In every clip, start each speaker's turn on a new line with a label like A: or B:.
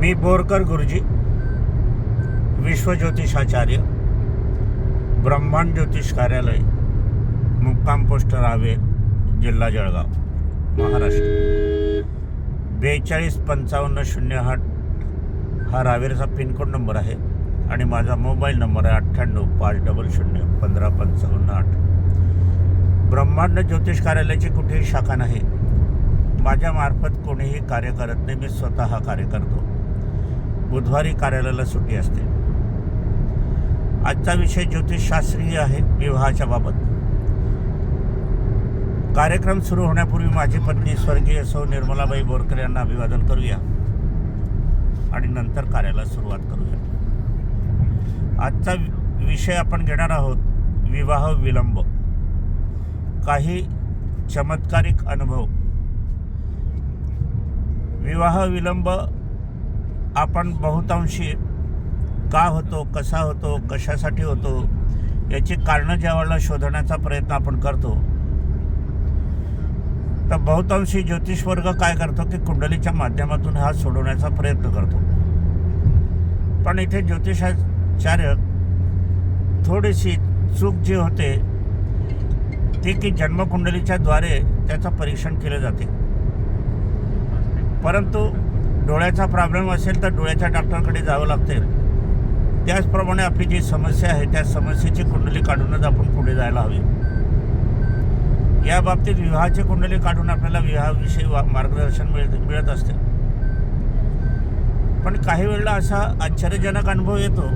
A: मी बोरकर गुरुजी विश्वज्योतिषाचार्य ब्रह्मांड ज्योतिष कार्यालय मुक्काम पोस्ट रावे जिल्हा जळगाव महाराष्ट्र. बेचाळीस पंचावन्न शून्य आठ हा रावेरचा पिनकोड नंबर आहे आणि माझा मोबाईल नंबर आहे अठ्ठ्याण्णव पाच डबल शून्य पंधरा पंचावन्न आठ. ब्रह्मांड ज्योतिष कार्यालयाची कुठेही शाखा नाही. माझ्यामार्फत कोणीही कार्य करत नाही मी स्वतः कार्य करतो. बुधवारी कार्यालयाला सुट्टी असते. आजचा विषय ज्योतिषशास्त्रीय आहे विवाहाच्या बाबत. कार्यक्रम सुरू होण्यापूर्वी माझी पत्नी स्वर्गीय सौ निर्मलाबाई बोरकर यांना अभिवादन करूया. आणि नंतर कार्याला सुरुवात करूया. आजचा विषय आपण घेणार आहोत विवाह विलंब. काही चमत्कारिक अनुभव. विवाह विलंब आपण बहुतांशी का होतो कसा होतो कशासाठी होतो याची कारणं ज्यावेळेला शोधण्याचा प्रयत्न आपण करतो तर बहुतांशी ज्योतिष वर्ग काय करतो की कुंडलीच्या माध्यमातून हा सोडवण्याचा प्रयत्न करतो. पण इथे ज्योतिषाचार्य थोडीशी चूक जी होते ती की जन्मकुंडलीच्या द्वारे त्याचं परीक्षण केलं जाते. परंतु डोळ्याचा प्रॉब्लेम असेल तर डोळ्याच्या डॉक्टरकडे जावं लागते त्याचप्रमाणे आपली जी समस्या आहे त्या समस्येची कुंडली काढूनच आपण पुढे जायला हवी. या बाबतीत विवाहाची कुंडली काढून आपल्याला विवाहाविषयी मार्गदर्शन मिळत मिळत असते. पण काही वेळेला असा आश्चर्यजनक अनुभव येतो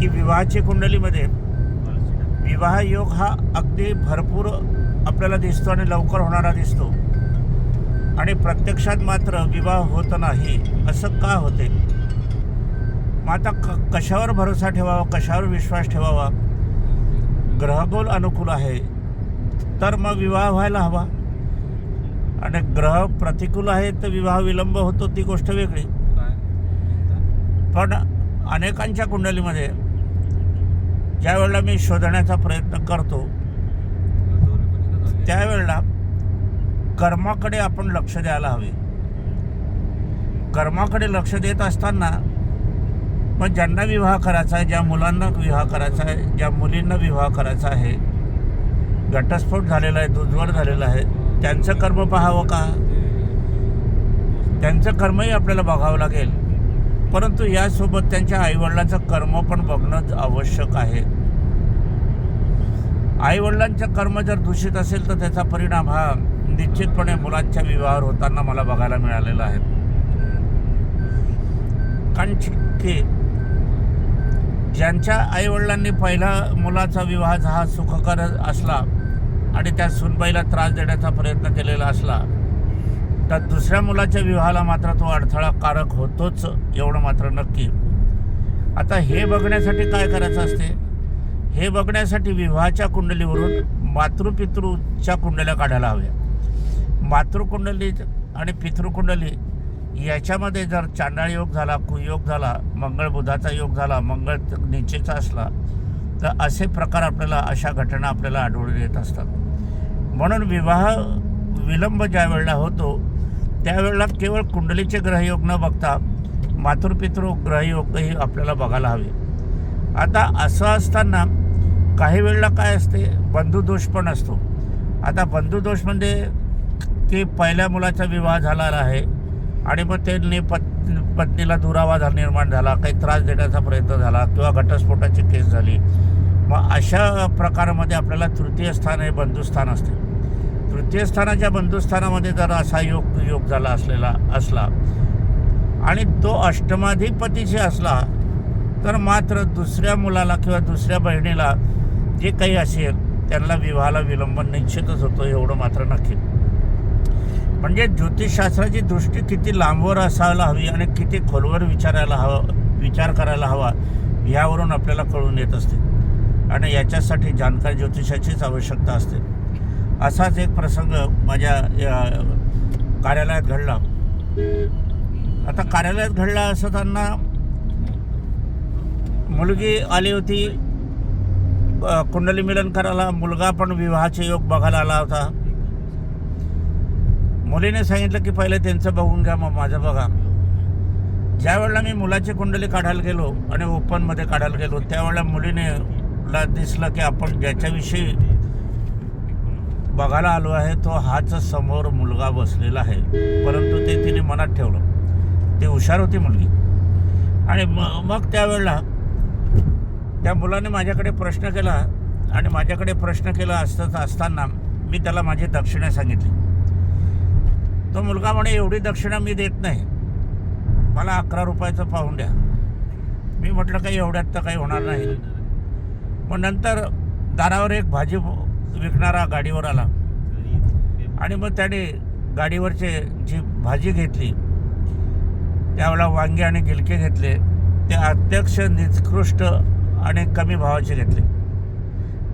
A: की विवाहाची कुंडलीमध्ये विवाह योग हा अगदी भरपूर आपल्याला दिसतो आणि लवकर होणारा दिसतो. आणि प्रत्यक्षात मात्र विवाह होत नाही असं का होते? मग आता क कशावर भरोसा ठेवावा कशावर विश्वास ठेवावा? ग्रहगोल अनुकूल आहे तर मग विवाह व्हायला हवा. आणि ग्रह प्रतिकूल आहे तर विवाह विलंब होतो ती गोष्ट वेगळी. पण अनेकांच्या कुंडलीमध्ये ज्या वेळेला मी शोधण्याचा प्रयत्न करतो त्यावेळेला कर्माकडे आपण लक्ष द्यायला हवे. कर्माकडे लक्ष देत असताना मग ज्यांना विवाह करायचा आहे ज्या मुलांना विवाह करायचा आहे ज्या मुलींना विवाह करायचा आहे घटस्फोट झालेला आहे दुर्ज्वळ झालेला आहे त्यांचं कर्म पाहावं का? त्यांचं कर्मही आपल्याला बघावं लागेल. परंतु यासोबत त्यांच्या आईवडिलांचं कर्म पण बघणं आवश्यक आहे. आईवडिलांचं कर्म जर दूषित असेल तर त्याचा परिणाम हा निश्चितपणे मुलांच्या विवाहावर होताना मला बघायला मिळालेलं आहे. कारण की ज्यांच्या आईवडिलांनी पहिला मुलाचा विवाह हा सुखकर असला आणि त्या सुनबाईला त्रास देण्याचा प्रयत्न केलेला असला तर दुसऱ्या मुलाच्या विवाहाला मात्र तो अडथळा कारक होतोच एवढं मात्र नक्की. आता हे बघण्यासाठी काय करायचं असते? हे बघण्यासाठी विवाहाच्या कुंडलीवरून मातृपितृच्या कुंडल्या काढायला हव्या. मातृकुंडली आणि पितृकुंडली याच्यामध्ये जर चांडाळ योग झाला कुयोग झाला मंगळ बुधाचा योग झाला मंगळ निचेचा असला तर असे प्रकार आपल्याला अशा घटना आपल्याला आढळून येत असतात. म्हणून विवाह विलंब ज्या वेळेला होतो त्यावेळेला केवळ कुंडलीचे ग्रहयोग न बघता मातृपितृ ग्रहयोगही आपल्याला बघायला हवे. आता असं असताना काही वेळेला काय असते? बंधुदोष पण असतो. आता बंधुदोष म्हणजे की पहिल्या मुलाचा विवाह झालेला आहे. आणि मग त्यांनी पत् पत्नीला दुरावा निर्माण झाला काही त्रास देण्याचा प्रयत्न झाला किंवा घटस्फोटाची केस झाली. मग अशा प्रकारामध्ये आपल्याला तृतीय स्थान हे बंधुस्थान असते. तृतीय स्थानाच्या बंधुस्थानामध्ये जर असा योग योग झाला असलेला असला आणि तो अष्टमाधिपतीशी असला तर मात्र दुसऱ्या मुलाला किंवा दुसऱ्या बहिणीला जे काही असेल त्यांना विवाहाला विलंब निश्चितच होतो एवढं मात्र नक्की. म्हणजे ज्योतिषशास्त्राची दृष्टी किती लांबवर असायला हवी आणि किती खोलवर विचारायला हवं विचार करायला हवा ह्यावरून आपल्याला कळून येत असते. आणि याच्यासाठी जाणकार ज्योतिषाचीच आवश्यकता असते. असाच एक प्रसंग माझ्या कार्यालयात घडला. आता कार्यालयात घडला असताना मुलगी आली होती. कुंडली मिलन करायला मुलगा पण विवाहाचे योग बघायला आला होता. मुलीने सांगितलं की पहिले त्यांचं बघून घ्या मग माझं बघा. ज्या वेळेला मी मुलाची कुंडली काढायला गेलो आणि ओपनमध्ये काढायला गेलो त्यावेळेला मुलीने ला दिसलं की आपण ज्याच्याविषयी बघायला आलो आहे तो हाच समोर मुलगा बसलेला आहे. परंतु ते तिने मनात ठेवलं. ती हुशार होती मुलगी. आणि म मग त्यावेळेला त्या मुलाने माझ्याकडे प्रश्न केला आणि माझ्याकडे प्रश्न केला असत असताना मी त्याला माझी दक्षिणा सांगितली. तो मुलगा म्हणे एवढी दक्षिणा मी देत नाही. मला अकरा रुपयाचं पाहून द्या. मी म्हटलं काही एवढ्यात तर काही होणार नाही. मग नंतर दारावर एक भाजी विकणारा गाडीवर आला. आणि मग त्याने गाडीवरचे जी भाजी घेतली त्यावेळेला वांगे आणि गिलके घेतले. ते अत्यक्ष निकृष्ट आणि कमी भावाचे घेतले.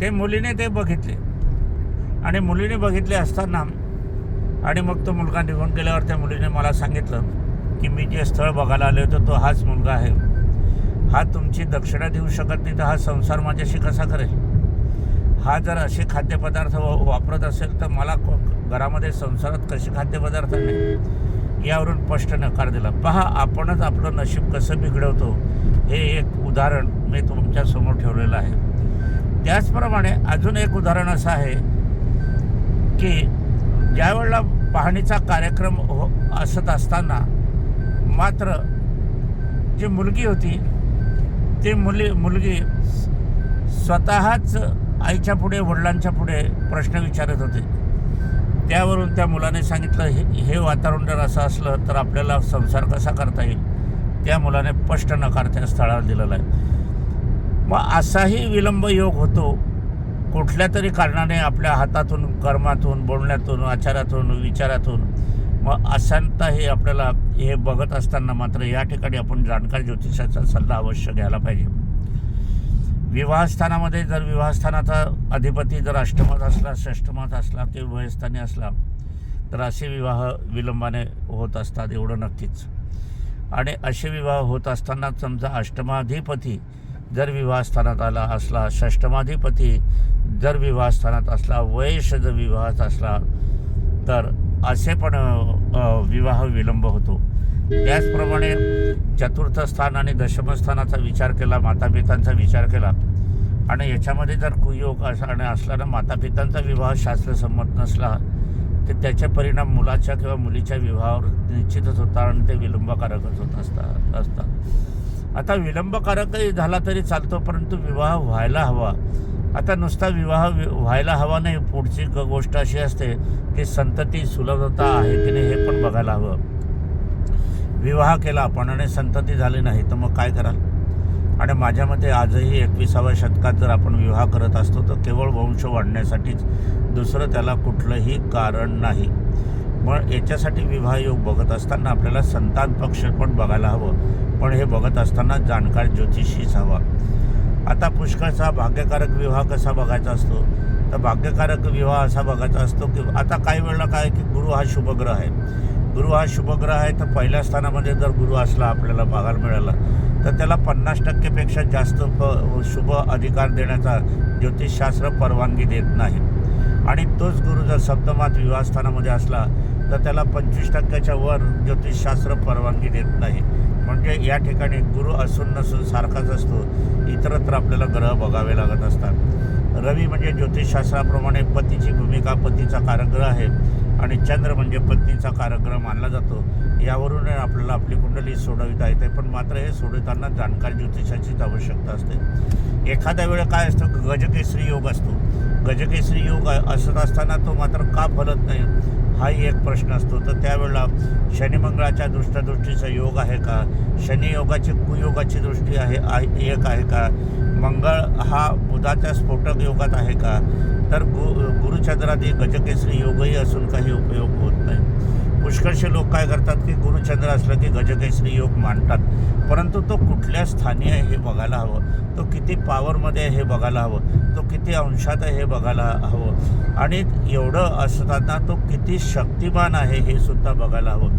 A: ते मुलीने ते बघितले. आणि मुलीने बघितले असताना आणि मग तो मुलगा निघून गेल्यावर त्या मुलीने मला सांगितलं की मी जे स्थळ बघायला आलो होतो तो हाच मुलगा आहे. हा तुमची दक्षिणा देऊ शकत नाही तर हा संसार माझ्याशी कसा करेल? हा जर असे खाद्यपदार्थ वापरत असेल तर मला घरामध्ये संसारात कसे खाद्यपदार्थ नाही यावरून स्पष्ट नकार दिला. पहा आपणच आपलं नशीब कसं बिघडवतो हे एक उदाहरण मी तुमच्यासमोर ठेवलेलं आहे. त्याचप्रमाणे अजून एक उदाहरण असं आहे की ज्यावेळेला पाहणीचा कार्यक्रम हो असत असताना मात्र जी मुलगी होती ती मुली मुलगी स्वतःच आईच्या पुढे वडिलांच्या पुढे प्रश्न विचारत होते. त्यावरून त्या मुलाने सांगितलं हे हे वातावरण जर असं असलं तर आपल्याला संसार कसा करता येईल? त्या मुलाने स्पष्ट नकार त्या स्थळावर दिलेला आहे. मग असाही विलंब योग होतो कुठल्या तरी कारणाने आपल्या हातातून कर्मातून बोलण्यातून आचारातून विचारातून मग अशांतही आपल्याला हे बघत असताना मात्र या ठिकाणी आपण जाणकार ज्योतिषाचा सल्ला अवश्य घ्यायला पाहिजे. विवाहस्थानामध्ये जर विवाहस्थानाचा अधिपती जर अष्टमात असला षष्टमात असला किंवा वयस्थानी असला तर असे विवाह विलंबाने होत असतात एवढं नक्कीच. आणि असे विवाह होत असताना समजा अष्टमाधिपती जर विवाहस्थानात आला असला षष्टमाधिपती जर विवाहस्थानात असला वयश जर विवाहात असला तर असे पण विवाह विलंब होतो. त्याचप्रमाणे चतुर्थ स्थान आणि दशमस्थानाचा विचार केला मातापितांचा विचार केला आणि याच्यामध्ये जर कुयोग असा आणि असला ना मातापितांचा विवाह शास्त्रसंमत नसला तर त्याचे परिणाम मुलाच्या किंवा मुलीच्या विवाहावर निश्चितच होता आणि ते विलंबकारकच होत असतात असतात. आता विलंबकारकही झाला तरी चालतो परंतु विवाह व्हायला हवा. आता नुसता विवाह वि- व्हायला हवा नाही पुढची ग- गोष्ट अशी असते की संतती सुलभता आहे की नाही हे पण बघायला हवं. विवाह केला आपण आणि संतती झाली नाही तर मग काय कराल? आणि माझ्या मते आजही एकविसाव्या शतकात जर आपण विवाह करत असतो तर केवळ वंश वाढण्यासाठीच दुसरं त्याला कुठलंही कारण नाही. मग याच्यासाठी विवाह योग बघत असताना आपल्याला संतान पक्ष पण बघायला हवं. पण हे बघत असताना जाणकार ज्योतिषीच हवा. आता पुष्कळचा भाग्यकारक विवाह कसा बघायचा असतो? तर भाग्यकारक विवाह असा बघायचा असतो की आता काही वेळेला काय की गुरु हा शुभग्रह आहे. गुरु हा शुभग्रह आहे तर पहिल्या स्थानामध्ये जर गुरु असला आपल्याला बघायला मिळाला तर त्याला पन्नास टक्केपेक्षा जास्त फ शुभ अधिकार देण्याचा ज्योतिषशास्त्र परवानगी देत नाही. आणि तोच गुरु जर सप्तमात विवाहस्थानामध्ये असला तर त्याला पंचवीस टक्क्याच्या वर ज्योतिषशास्त्र परवानगी देत नाही. म्हणजे या ठिकाणी गुरु असून नसून सारखाच असतो. इतरत्र आपल्याला ग्रह बघावे लागत असतात. रवी म्हणजे ज्योतिषशास्त्राप्रमाणे पतीची भूमिका पतीचा कारग्रह आहे. आणि चंद्र म्हणजे पत्नीचा कारग्रह मानला जातो. यावरून आपल्याला आपली कुंडली सोडविता येते. पण मात्र हे सोडवताना जाणकार ज्योतिषाचीच आवश्यकता असते. एखाद्या वेळेला काय असतं? गजकेसरी योग असतो. गजकेसरी योग असत असताना तो मात्र का फलत नाही? हाही एक प्रश्न असतो. तर त्यावेळेला शनिमंगळाच्या दृष्टदृष्टीचा योग आहे का? शनी योगाची कुयोगाची दृष्टी आहे एक आहे का? मंगळ हा बुधाच्या स्फोटक योगात आहे का? तर गु गुरुचंद्रादी एक गजकेसरी योगही असून काही उपयोग होत नाही. पुष्कळशे लोक काय करतात की गुरुचंद्र असलं की गजकेसरी योग मांडतात. परंतु तो कुठल्या स्थानी आहे हे बघायला हवं. तो किती पॉवरमध्ये आहे हे बघायला हवं. तो किती अंशात आहे हे बघायला हवं. आणि एवढं असताना तो किती शक्तिमान आहे हे सुद्धा बघायला हवं.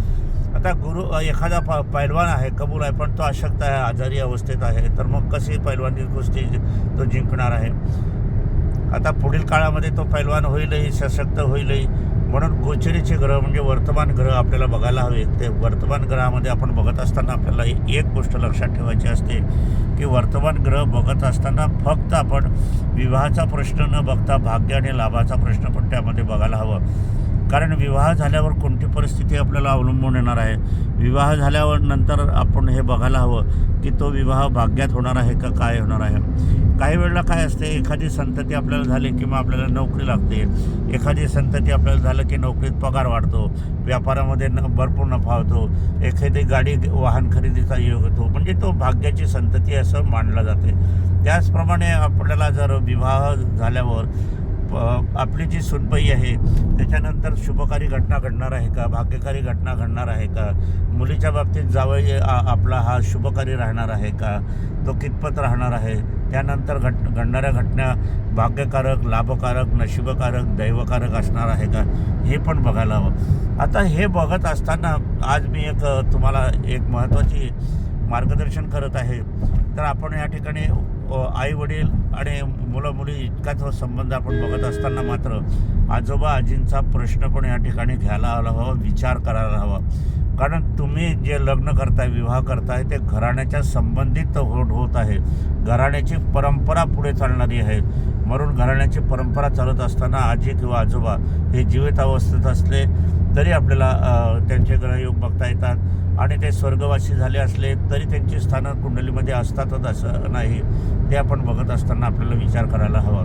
A: आता गुरु एखादा प पैलवान आहे कबूल आहे पण तो अशक्त आहे आजारी अवस्थेत आहे तर मग कसे पैलवानी कुस्ती तो जिंकणार आहे? आता पुढील काळामध्ये तो पैलवान होईलही सशक्त होईलही म्हणून गोचरीचे ग्रह म्हणजे वर्तमान ग्रह आपल्याला बघायला हवे. ते वर्तमान ग्रहामध्ये आपण बघत असताना आपल्याला एक गोष्ट लक्षात ठेवायची असते की वर्तमान ग्रह बघत असताना फक्त आपण विवाहाचा प्रश्न न बघता भाग्य आणि लाभाचा प्रश्न पण त्यामध्ये बघायला हवं. कारण विवाह झाल्यावर कोणती परिस्थिती आपल्याला अवलंबून येणार आहे? विवाह झाल्यावर नंतर आपण हे बघायला हवं की तो विवाह भाग्यात होणार आहे का काय होणार आहे? काही वेळेला काय असते एखादी संतती आपल्याला झाली किंवा आपल्याला नोकरी लागते. एखादी संतती आपल्याला झालं की नोकरीत पगार वाढतो व्यापारामध्ये न भरपूर नफा होतो. एखादी गाडी वाहन खरेदीचा योग होतो. म्हणजे तो भाग्याची संतती असं मानलं जाते. त्याचप्रमाणे आपल्याला जर विवाह झाल्यावर आपली जी सुनबाई आहे त्याच्यानंतर शुभकारी घटना घडणार आहे का? भाग्यकारी घटना घडणार आहे का? मुलीच्या बाबतीत जावई आपला हा शुभकारी राहणार आहे का? तो कितपत राहणार आहे? त्यानंतर घट घडणाऱ्या घटना भाग्यकारक लाभकारक नशिबकारक दैवकारक असणार आहे का? हे पण बघायला हवं. आता हे बघत असताना आज मी एक तुम्हाला एक महत्त्वाची मार्गदर्शन करत आहे. तर आपण या ठिकाणी आई वडील आणि मुलं मुली इतकाच संबंध आपण बघत असताना मात्र आजोबा आजींचा प्रश्न पण या ठिकाणी घ्यायला हवा विचार करायला हवा. कारण तुम्ही जे लग्न करताय विवाह करताय ते घराण्याच्या संबंधित होत होत आहे. घराण्याची परंपरा पुढे चालणारी आहे. म्हणून घराण्याची परंपरा चालत असताना आजी किंवा आजोबा हे जीवित अवस्थेत असले तरी आपल्याला त्यांचे ग्रहयोग बघता येतात. आणि ते स्वर्गवासी झाले असले तरी त्यांची स्थानं कुंडलीमध्ये असतातच असं नाही. ते आपण बघत असताना आपल्याला विचार करायला हवा.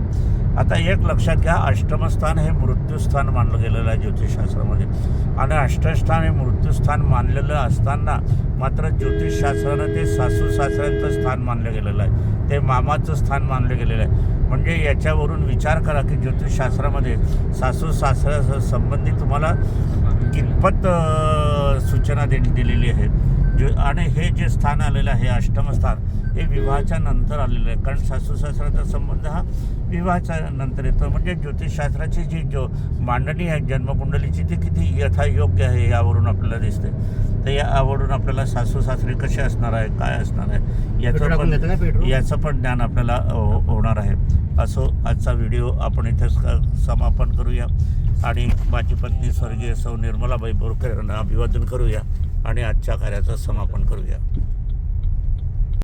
A: आता एक लक्षात घ्या अष्टमस्थान हे मृत्यूस्थान मानलं गेलेलं आहे ज्योतिषशास्त्रामध्ये. आणि अष्टस्थान हे मृत्यूस्थान मानलेलं असताना मात्र ज्योतिषशास्त्रानं ते सासू सासऱ्यांचं स्थान मानलं गेलेलं आहे. ते मामाचं स्थान मानलं गेलेलं आहे. म्हणजे याच्यावरून विचार करा की ज्योतिषशास्त्रामध्ये सासू सासऱ्यासह संबंधी तुम्हाला कितपत सूचना दि दिलेली आहे. जो आणि हे जे स्थान आलेलं आहे अष्टम स्थान हे विवाहाच्या नंतर आलेलं आहे. कारण सासू सासऱ्याचा संबंध हा विवाहाच्या नंतर येतो. म्हणजे ज्योतिषशास्त्राची जी जो मांडणी आहे जन्मकुंडलीची ती किती यथायोग्य आहे यावरून आपल्याला दिसते. तर यावरून आपल्याला सासू सासरे कसे असणार आहे काय असणार आहे याचं पण? याचं पण ज्ञान आपल्याला हो- होणार आहे. असो आजचा व्हिडिओ आपण इथेच समापन करूया. आणि माझी पत्नी स्वर्गीय सौ निर्मलाबाई बोरकर यांना अभिवादन करूया आणि आजच्या कार्याचं समापन करूया.